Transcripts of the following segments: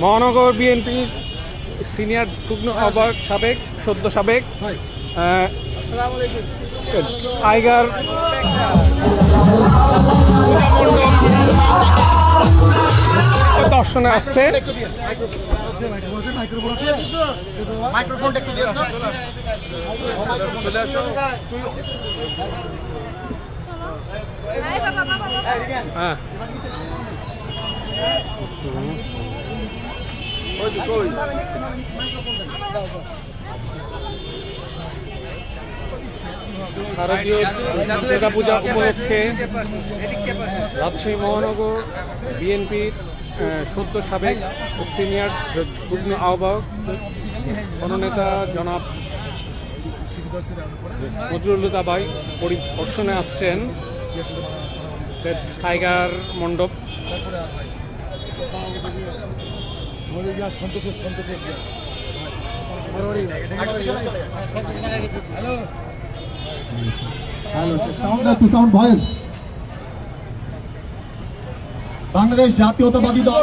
মহানগর বিএনপির সিনিয়র যুগ্ম আহ্বায়ক সাবেক সদ্য সাবেক। টাইগার দর্শনে আসছে। মাইক্রোফোনটা একটু দিয়ে দাও। হ্যাঁ। শারদীয় রাজশাহী মহানগর বিএনপির সদ্য সাবেক সিনিয়র যুগ্ম আহ্বায়ক জননেতা জনাব নজরুল্লুদা ভাই পরিদর্শনে আসছেন টাইগার মণ্ডপ সন্তোষের সন্তোষের হ্যালো? বাংলাদেশ জাতীয়তাবাদী দল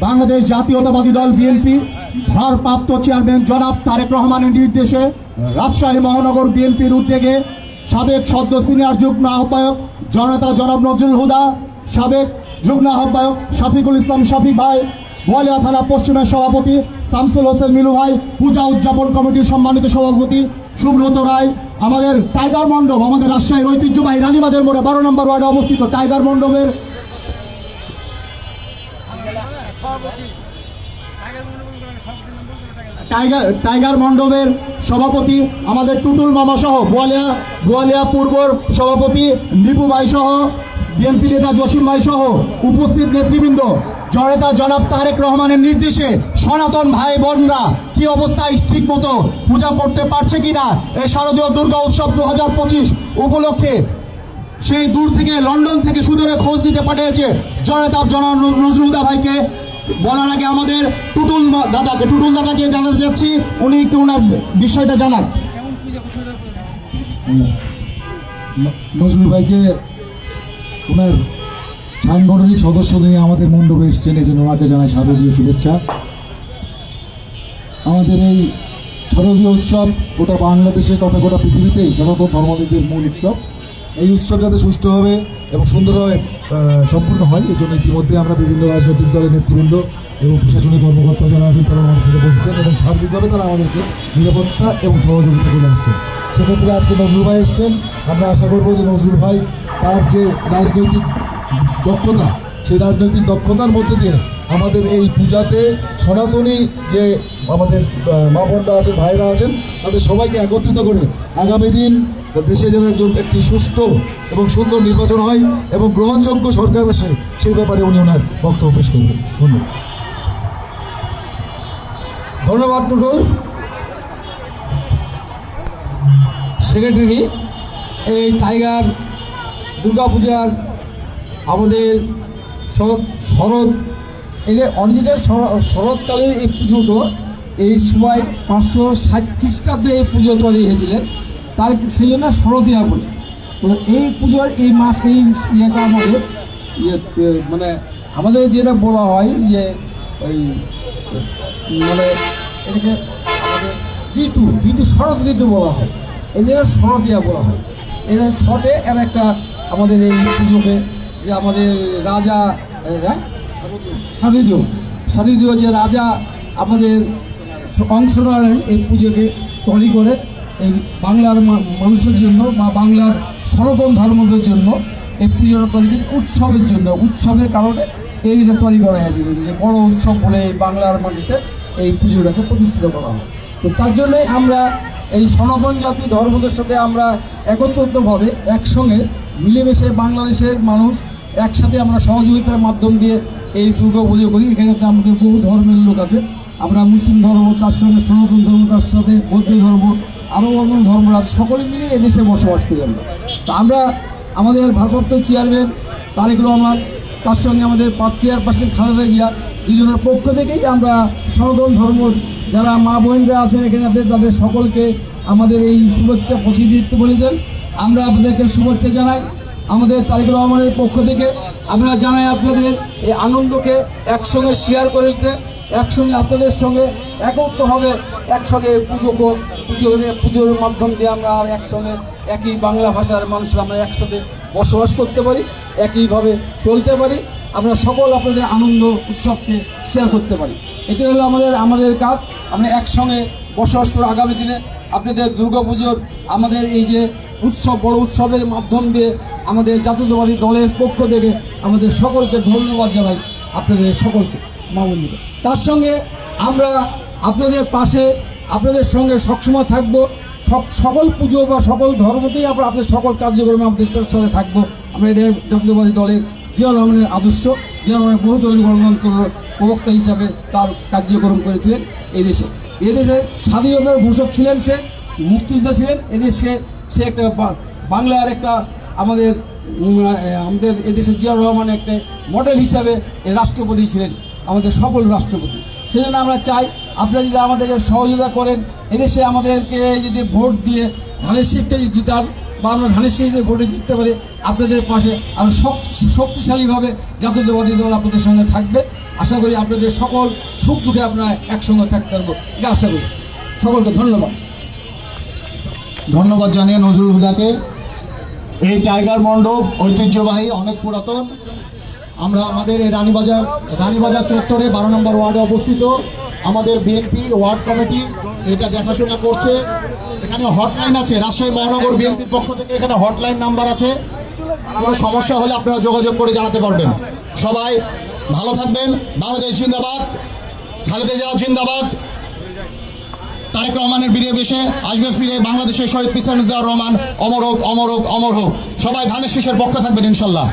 বাংলাদেশ জাতীয়তাবাদী দল বিএনপি ভারপ্রাপ্ত চেয়ারম্যান জনাব তারেক রহমানের নির্দেশে রাজশাহী মহানগর বিএনপির উদ্যোগে সাবেক সদ্য সিনিয়র যুগ্ম আহ্বায়ক জনতা জনাব নজরুল হুদা সাবেক যুগ্ম আহ্বায়ক শাফিকুল ইসলাম শফিক ভাই বোয়ালিয়া থানা পশ্চিমের সভাপতি শামসুল হোসেন মিলু ভাই, পূজা উদযাপন কমিটির সম্মানিত সভাপতি সুব্রত রায়, আমাদের টাইগার মণ্ডপ, আমাদের রাজশাহীর ঐতিহ্যবাহী রানীবাজার মোড়ে বারো নম্বর ওয়ার্ডে অবস্থিত টাইগার মণ্ডপের টাইগার টাইগার মণ্ডপের সভাপতি আমাদের টুটুল মামা সহ গোয়ালিয়া বোয়ালিয়া পূর্বর সভাপতি নিপু ভাই সহ, বিএনপি নেতা জসিম ভাই সহ উপস্থিত নেতৃবৃন্দ। জনতা জনাব তারেক রহমানের নির্দেশে সনাতন ভাই বোনরা কি অবস্থায় ঠিক মতো পূজা করতে পারছে কিনা এই শারদীয় দুর্গা উৎসব দু হাজার পঁচিশ উপলক্ষে সেই দূর থেকে, লন্ডন থেকে সুদূরে খোঁজ দিতে পাঠিয়েছে জনতা জনাব নজরুলদা ভাইকে। বলার আগে আমাদের টুটুল দাদাকে টুটুল দাদাকে জানাতে যাচ্ছি। উনি একটু ওনার বিষয়টা জানান। নজরুল ভাইকে ওনার সাংগঠনিক সদস্য নিয়ে আমাদের মণ্ডপে এসছেন এই জন্য ওনাকে জানাই শারদীয় শুভেচ্ছা। আমাদের এই শারদীয় উৎসব গোটা বাংলাদেশে তথা গোটা পৃথিবীতেই সনাতন ধর্মাবলীদের মূল উৎসব। এই উৎসব যাতে সুষ্ঠুভাবে এবং সুন্দরভাবে সম্পূর্ণ হয় এই জন্য ইতিমধ্যে আমরা বিভিন্ন রাজনৈতিক দলের নেতৃবৃন্দ এবং প্রশাসনিক কর্মকর্তা যারা আছেন তারা আমাদের সাথে বসছেন এবং সার্বিকভাবে তারা আমাদেরকে নিরাপত্তা এবং সহযোগিতা করে আসছেন। সেক্ষেত্রে আজকে নজরুল ভাই এসছেন। আমরা আশা করব যে নজরুল ভাই তার যে রাজনৈতিক দক্ষতা, সেই রাজনৈতিক দক্ষতার মধ্যে দিয়ে আমাদের এই পূজাতে সনাতনী যে আমাদের মা বোনরা আছেন, ভাইরা আছেন, তাদের সবাইকে একত্রিত করে আগামী দিন দেশে যেন একজন একটি সুষ্ঠু এবং সুন্দর নির্বাচন হয় এবং গ্রহণযোগ্য সরকার আসে, সেই ব্যাপারে উনি ওনার বক্তব্য পেশ করবেন। ধন্যবাদ। ধন্যবাদ টুটুল সেক্রেটারি, এই টাইগার দুর্গাপূজার আমাদের শরৎ শরৎ এদের অরিজিনাল শরৎকালের এই পুজোটো, এই সময় পাঁচশো ষাট খ্রিস্টাব্দে এই পুজো তৈরি হয়েছিলেন। তার সেই জন্য শরদিয়া বলে। তো এই পুজোর এই মাস এই ইয়েটা আমাদের ইয়ে মানে আমাদের যেটা বলা হয় যে ওই মানে এটাকে ঋতু ঋতু, শরৎ ঋতু বলা হয়। এই জন্য শরদিয়া বলা হয়। এরা শটে এর একটা আমাদের এই পুজোকে যে আমাদের রাজা হ্যাঁ শারদীয় শারদীয় যে রাজা আমাদের অংশ নেন এই পুজোকে তৈরি করে এই বাংলার মানুষের জন্য বা বাংলার সনাতন ধর্মদের জন্য এই পুজোটা তৈরি উৎসবের জন্য। উৎসবের কারণে এইটা তৈরি করা হয়েছে যে বড় উৎসব বলে এই বাংলার মাটিতে এই পুজোটাকে প্রতিষ্ঠিত করা হয়। তো তার জন্যই আমরা এই সনাতন জাতি ধর্মদের সাথে আমরা একত্রিতভাবে একসঙ্গে মিলেমিশে বাংলাদেশের মানুষ একসাথে আমরা সহযোগিতার মাধ্যম দিয়ে এই দুর্গা পুজো করি। এখানে তো আমাদের বহু ধর্মের লোক আছে। আমরা মুসলিম ধর্ম, তার সঙ্গে সনাতন ধর্ম, তার সাথে বৌদ্ধ ধর্ম, আরও অন্য ধর্ম আছে। সকলে মিলে এদেশে বসবাস করি আমরা। তো আমরা আমাদের ভারপ্রাপ্ত চেয়ারম্যান তারেক রহমান, তার সঙ্গে আমাদের চেয়ারপারসন খালেদা জিয়া দুজনের পক্ষ থেকেই আমরা সনাতন ধর্ম, যারা মা বোনরা আছেন এখানে, তাদের সকলকে আমাদের এই শুভেচ্ছা পৌঁছে দিতে বলেছেন। আমরা আপনাদেরকে শুভেচ্ছা জানাই। আমাদের তারিক রহমানের পক্ষ থেকে আমরা জানাই আপনাদের এই আনন্দকে একসঙ্গে শেয়ার করে নিতে একসঙ্গে আপনাদের সঙ্গে একত্রভাবে একসঙ্গে পুজো পুজো পুজোর মাধ্যম দিয়ে আমরা একসঙ্গে একই বাংলা ভাষার মানুষরা আমরা একসাথে বসবাস করতে পারি, একইভাবে চলতে পারি, আমরা সকল আপনাদের আনন্দ উৎসবকে শেয়ার করতে পারি। এটি হলো আমাদের আমাদের কাজ। আমরা একসঙ্গে বসবাস করে আগামী দিনে আপনাদের দুর্গাপুজোর আমাদের এই যে উৎসব, বড় উৎসবের মাধ্যম দিয়ে আমাদের জাতীয়তাবাদী দলের পক্ষ থেকে আমাদের সকলকে ধন্যবাদ জানাই আপনাদের সকলকে মামুনিকে তার সঙ্গে আমরা আপনাদের পাশে, আপনাদের সঙ্গে সবসময় থাকব। সকল পুজো বা সকল ধর্মতেই আমরা আপনাদের সকল কার্যক্রমে আমাদের সাথে থাকব। আমরা এটা জাতীয়তাবাদী দলের জিয়া রহমানের আদর্শ। জিয়া রহমানের বহুদলীয় গণতন্ত্র প্রবক্তা হিসাবে তার কার্যক্রম করেছিলেন এই দেশে এই দেশে স্বাধীনতার ঘোষক ছিলেন সে, মুক্তিযোদ্ধা ছিলেন। এদেশে সে একটা বাংলার একটা আমাদের আমাদের এদেশে জিয়াউর রহমান একটা মডেল হিসাবে এ রাষ্ট্রপতি ছিলেন, আমাদের সকল রাষ্ট্রপতি। সেজন্য আমরা চাই আপনারা যদি আমাদেরকে সহযোগিতা করেন, এদেশে আমাদেরকে যদি ভোট দিয়ে ধানের শীষটা যদি জিতান, বা আমরা ধানের দিয়ে ভোটে জিততে পারি, আপনাদের পাশে শক- শক্তিশালীভাবে জাতীয়তাবাদী দল আপনাদের সঙ্গে থাকবে। আশা করি আপনাদের সকল সুখ দুঃখে আপনারা একসঙ্গে থাকতে পারব। এটা আশা করি। সকলকে ধন্যবাদ। ধন্যবাদ জানিয়ে নজরুল হুদাকে। এই টাইগার মণ্ডপ ঐতিহ্যবাহী, অনেক পুরাতন। আমরা আমাদের এই রানীবাজার রানীবাজার চত্বরে বারো নম্বর ওয়ার্ডে অবস্থিত। আমাদের বিএনপি ওয়ার্ড কমিটি এটা দেখাশোনা করছে। এখানে হটলাইন আছে, রাজশাহী মহানগর বিএনপির পক্ষ থেকে এখানে হটলাইন নাম্বার আছে। কোনো সমস্যা হলে আপনারা যোগাযোগ করে জানাতে পারবেন। সবাই ভালো থাকবেন। বাংলাদেশ জিন্দাবাদ। খালেদা জিন্দাবাদ। তারেক রহমানের বীরে বেশে আসবে, ফিরে বাংলাদেশের শহীদ পিসানুজ্জার রহমান, অমর হোক অমর হোক অমর হোক। সবাই ধানের শেষের পক্ষে থাকবেন ইনশাল্লাহ।